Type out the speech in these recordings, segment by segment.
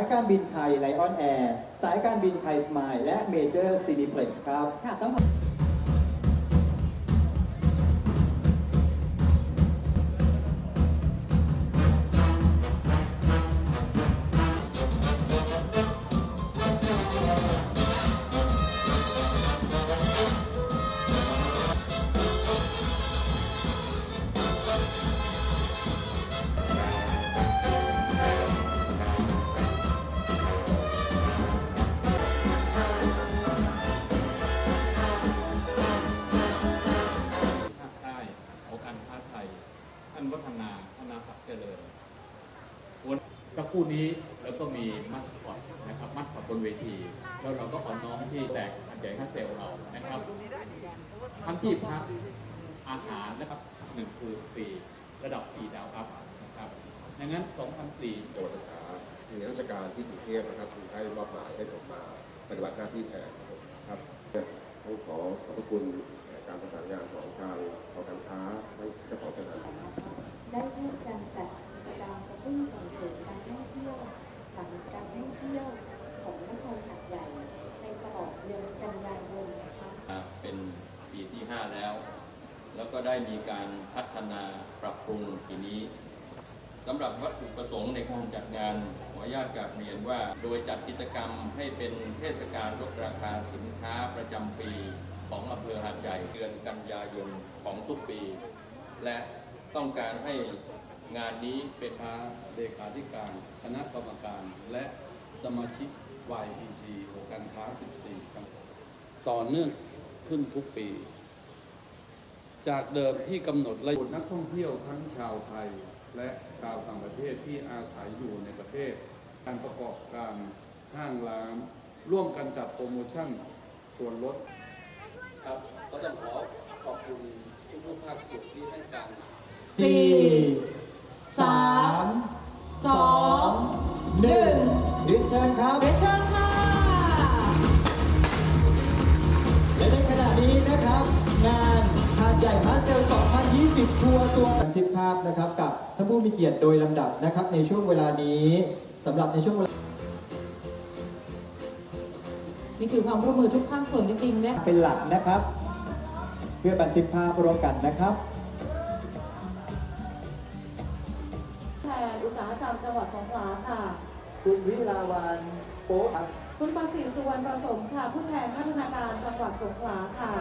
สายการบินไทยไลออนแอร์ สายการบินไทยสมายและเมเจอร์ซีนิเพล็กซ์ครับ ค่ะต้องขอ ท่านวัฒนาธนาศักดิ์เจริญวันสักครู่นี้แล้วก็มีมัสคอตนะครับมัสคอตบนเวที แล้วเราก็อ่อนน้อมที่แตกอันใหญ่ค่าเซลเรานะครับทั้งที่พักอาหารนะครับหนึ่งคืนฟรีระดับ4ดาวอัพนะครับดังนั้น2004จังหวัดสงขลามีราชการที่กรุงเทพนะครับถูกให้มอบหมายให้ผมมาปฏิบัติหน้าที่แทนครับต้องขอขอบพระคุณการประสานงานของทางหอการค้าทั้งเจ้าของสถาน ได้ร่วมกันจัดกิจกรรมกระตุ้นส่งเสริมการท่องเที่ยวหลังการท่องเที่ยวของนครหัดใหญ่ในตลอดเดือนกันยายนนะคะเป็นปีที่ 5 แล้ว แล้วก็ได้มีการพัฒนาปรับปรุงปีนี้สำหรับวัตถุประสงค์ในการจัดงานขออนุญาตกราบเรียนว่า โดยจัดกิจกรรมให้เป็นเทศกาลลดราคาสินค้าประจำปีของอำเภอหาดใหญ่เดือนกันยายนของทุกปี และ ต้องการให้งานนี้เป็นค้าเลขาธิการ คณะกรรมการ และสมาชิก YEC หอการค้า 14ครับต่อเนื่องขึ้นทุกปี จากเดิมที่กำหนดระยะนักท่องเที่ยวทั้งชาวไทย และชาวต่างประเทศที่อาศัยอยู่ในประเทศ การประกอบการห้างร้าน ร่วมกันจัดโปรโมชั่นส่วนลดครับก็ต้องขอขอบคุณทุกๆภาคส่วนที่ให้การ สี่สามสองหนึ่งดิเชิญครับเรียนเชิญค่ะ และในขณะนี้นะครับ งานหาดใหญ่พาสเซล 2020 ทัวร์ตัวบันทึกภาพนะครับกับท่านผู้มีเกียรติโดยลำดับนะครับ ในช่วงเวลานี้สำหรับในช่วงเวลานี่คือความร่วมมือทุกภาคส่วนจริงๆและเป็นหลักนะครับ เพื่อบันทึกภาพร่วมกันนะครับ อุตสาหกรรมจังหวัดสงขลาค่ะ คุณวิลาวันโป๊ะครับ คุณประสิทธิ์สุวรรณประสมค่ะ ผู้แทนพัฒนาการจังหวัดสงขลาค่ะ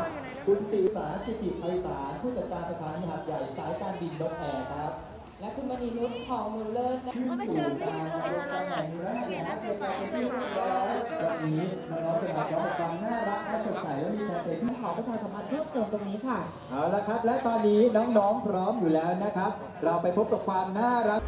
คุณศรีสาสิติไพศาลผู้จัดการสถานีหาดใหญ่สายการบินนกแอร์ครับ และคุณมณีนุชทองมูลเลิศนะขึ้นสู่การประกอบการแห่งแรกนะครับเป็นการเป็นที่เรียบร้อยวันนี้น้องๆจะมาพร้อมกับความน่ารัก ประชาสัมพันธ์เพิ่มเติมตรงนี้ค่ะ เอาละครับ และตอนนี้น้องๆพร้อมอยู่แล้วนะครับ เราไปพบกับความน่ารัก